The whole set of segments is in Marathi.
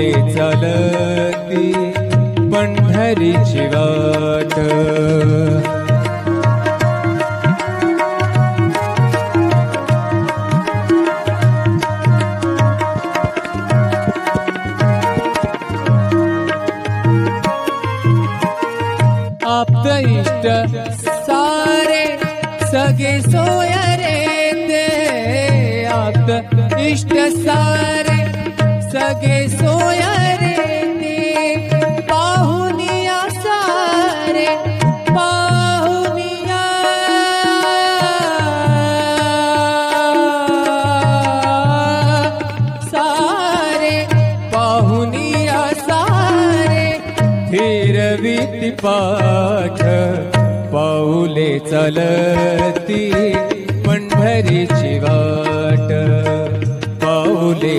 पाऊले चालती पंढरीची वाट आप्त इष्ट सारे सगे सोय रे ते आप्त इष्ट सारे सगे सोय रे ते पाहुनिया सारे पाहुनिया सारे पाहुनिया सारे. फिरविती पाठ पाऊले चलती पंढरीची वाट.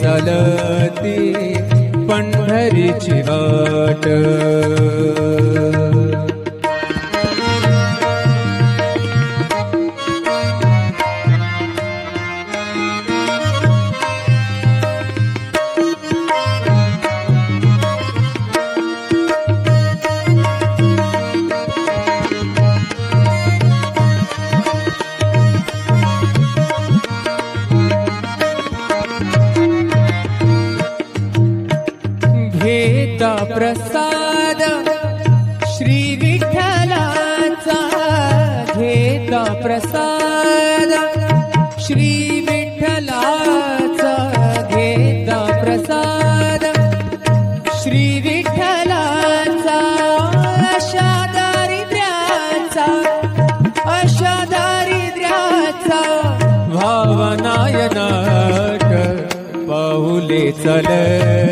चालती पंढरीची वाट. प्रसाद श्री विठ्ठलाचा घेता प्रसाद श्री विठ्ठलाचा घेता प्रसाद श्री विठ्ठलाचा अशा दारिद्र्याचा अशा दारिद्र्याचा भावनायनाट पाऊले चलती.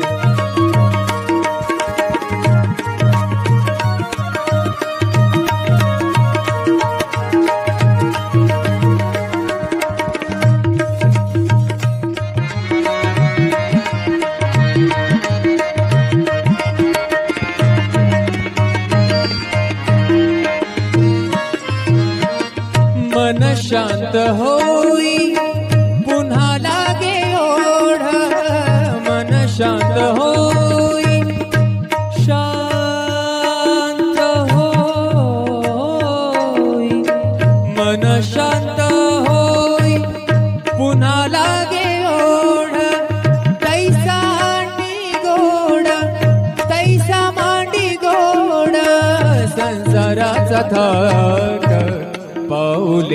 शांत होई पुन्हा लागे ओढ मन शांत होई. शांत होई मन शांत होई पुन्हा लागे ओढ. तैसा मांडी गोड तैसा मांडी गोड संसाराचा थाट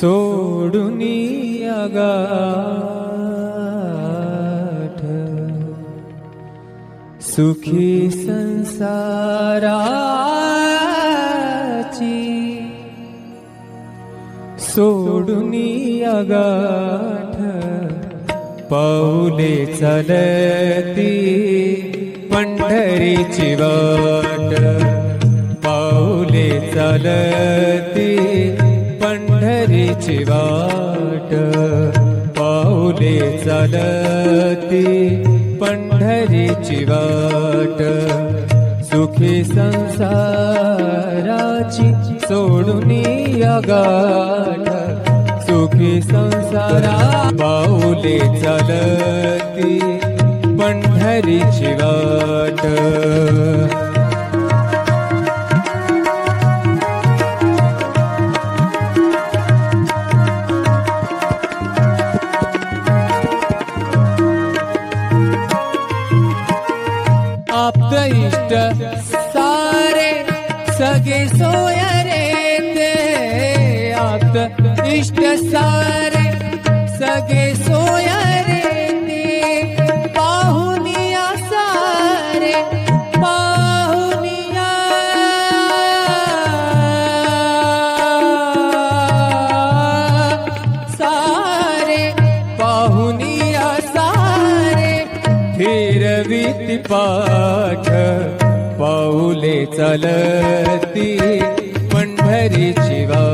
सोडून गाठ सुखी संसाराची सोडून गाठ पाऊले चालती पंढरीची वाट. पाऊले चालती पंढरीची वाट पाऊले चालती पंढरीची वाट. सुखी संसाराची सोडून या गाठ. सुखी संसारा पाऊले चालती पंढरीची वाट. सारे सगे सोया रे ते पाहुनिया सारे पाहुनिया। सारे पाहुनिया सारे फिरवीत पाठ पाऊले चालती पंढरीची वाट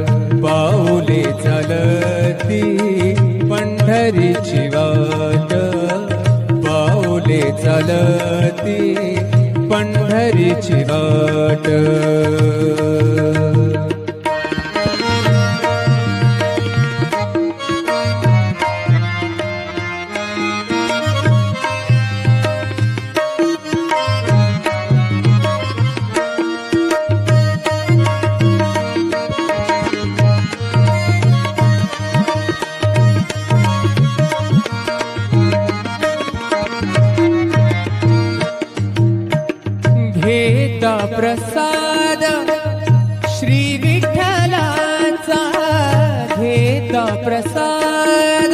चालती पंढरीची वाट. घेता प्रसाद श्री विठ्ठलाचा घेता प्रसाद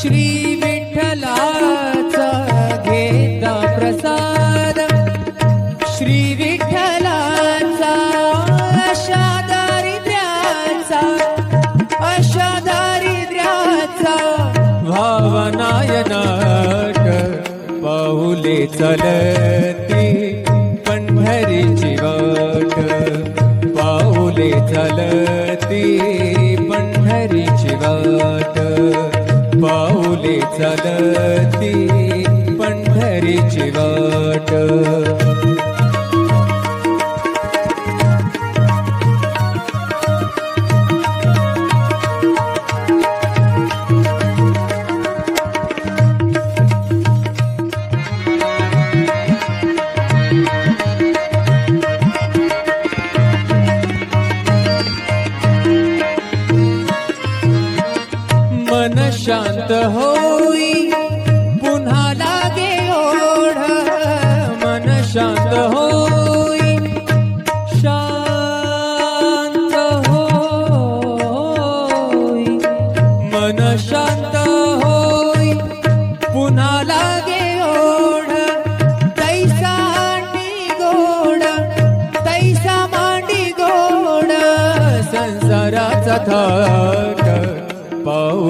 श्री विठ्ठलाचा घेता प्रसाद श्री विठ्ठलाचा अशा दारिद्र्याचा अशा दारिद्र्याचा भावनायनाट पाहुले चलत चलती पंढरीची वाट. मन शांत होई. पुन्हा लागे ओढ. मन शांत होई. शांत होई. मन शांत होई. पुन्हा लागे ओढ. तैसा मांडी गोड. तैसा मांडी गोड. संसाराचा थाट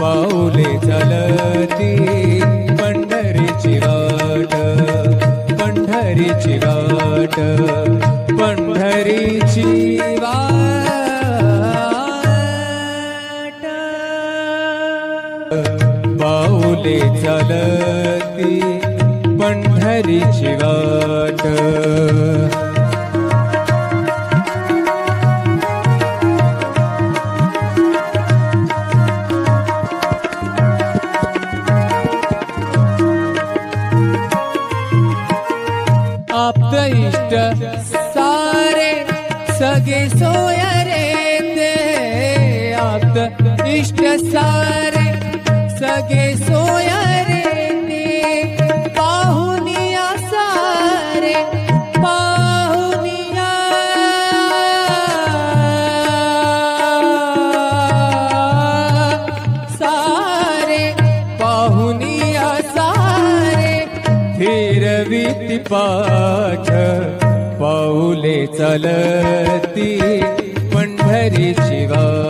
पाऊले चलती पंढरीची वाट पंढरीची वाट पंढरीची वाट. पाऊले चलती पंढरीची वाट. सगे सोया रे ते पाहुनिया सारे पाहुनिया। सारे पाहुनिया सारे फिरविती पाठ पाऊले चालती पंढरीची वाट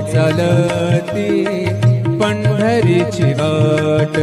चलती पंढरीची वाट.